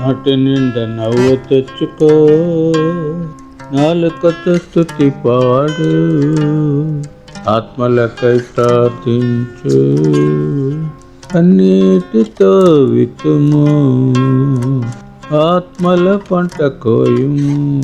నాటి నిండా నవ్వు తెచ్చుకో. నాలుకతో స్థుతి పాడు. ఆత్మలకై ప్రార్థించు. అన్నిటితో వితుము ఆత్మల పంట కోయుము.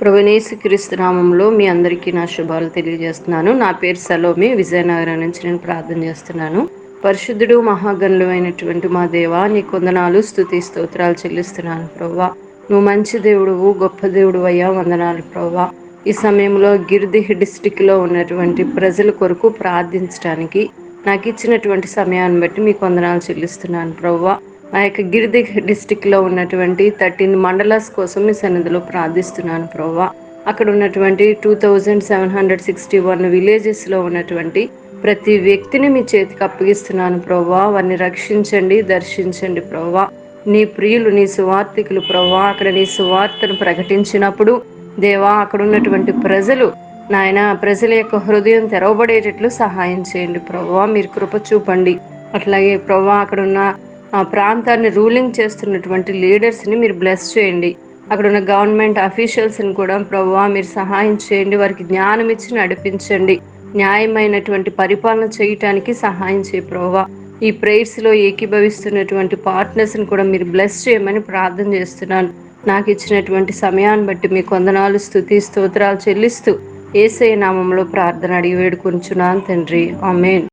ప్రభునేసు క్రీస్తు నామంలో మీ అందరికీ నా శుభాలు తెలియజేస్తున్నాను. నా పేరు సలోమి. విజయనగరం నుంచి నేను ప్రార్థన చేస్తున్నాను. పరిశుద్ధుడు మహాగణుడు అయినటువంటి మా దేవా నీ కొందనాలు స్థుతి స్తోత్రాలు చెల్లిస్తున్నాను ప్రవ్వా. నువ్వు మంచి దేవుడువు గొప్ప దేవుడు అయ్యా వందనాలు ప్రవ్వా. ఈ సమయంలో గిరిదిహ్ డిస్టిక్లో ఉన్నటువంటి ప్రజల కొరకు ప్రార్థించడానికి నాకు ఇచ్చినటువంటి సమయాన్ని బట్టి మీ కొందనాలు చెల్లిస్తున్నాను ప్రవ్వా. ఆ యొక్క గిరిదిహ్ డిస్టిక్లో ఉన్నటువంటి థర్టీన్ మండలాస్ కోసం మీ సన్నిధిలో ప్రార్థిస్తున్నాను ప్రవ్వా. అక్కడ ఉన్నటువంటి two thousand seven hundred sixty one విలేజెస్లో ఉన్నటువంటి ప్రతి వ్యక్తిని మీ చేతికి అప్పగిస్తున్నాను ప్రవ్వా. వారిని రక్షించండి దర్శించండి ప్రవ్వా. నీ ప్రియులు నీ సువార్థికులు ప్రవ్వా. అక్కడ నీ సువార్తను ప్రకటించినప్పుడు దేవా అక్కడ ఉన్నటువంటి ప్రజలు నాయన ప్రజల యొక్క హృదయం తెరవబడేటట్లు సహాయం చేయండి ప్రవ్వా. మీరు కృప చూపండి. అట్లాగే ప్రవ్వా అక్కడ ఉన్న ఆ ప్రాంతాన్ని రూలింగ్ చేస్తున్నటువంటి లీడర్స్ని మీరు బ్లెస్ చేయండి. అక్కడ ఉన్న గవర్నమెంట్ అఫీషియల్స్ని కూడా ప్రవ్వా మీరు సహాయం చేయండి. వారికి జ్ఞానం ఇచ్చి నడిపించండి. న్యాయమైనటువంటి పరిపాలన చేయటానికి సహాయం చేయ ప్రోవా ఈ ప్రేయర్స్లో ఏకీభవిస్తున్నటువంటి పార్ట్నర్స్ని కూడా మీరు బ్లెస్ చేయమని ప్రార్థన చేస్తున్నాను. నాకు ఇచ్చినటువంటి సమయాన్ని బట్టి మీ కొందనాలు స్థుతి స్తోత్రాలు చెల్లిస్తూ ఏసై నామంలో ప్రార్థన అడిగి వేడుకొంచున్నాను తండ్రి. ఆమెన్.